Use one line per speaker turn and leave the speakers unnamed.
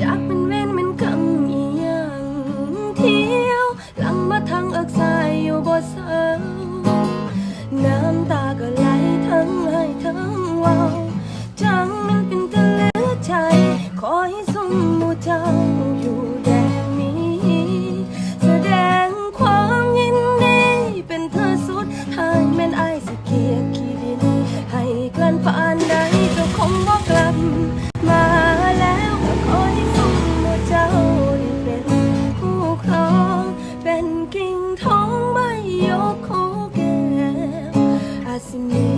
จากมันเว้นมันกำอีหยังเที่ยวหลังมาทางเอิกสายอยู่บ่เศร้าน้ำตาก็ไหลทั้งให้ทั้งเว้าจังมันเป็นตะเลือใจขอให้สมมูเจ้า นกิ่งท้องใบยกโคแก้วอาจสิมี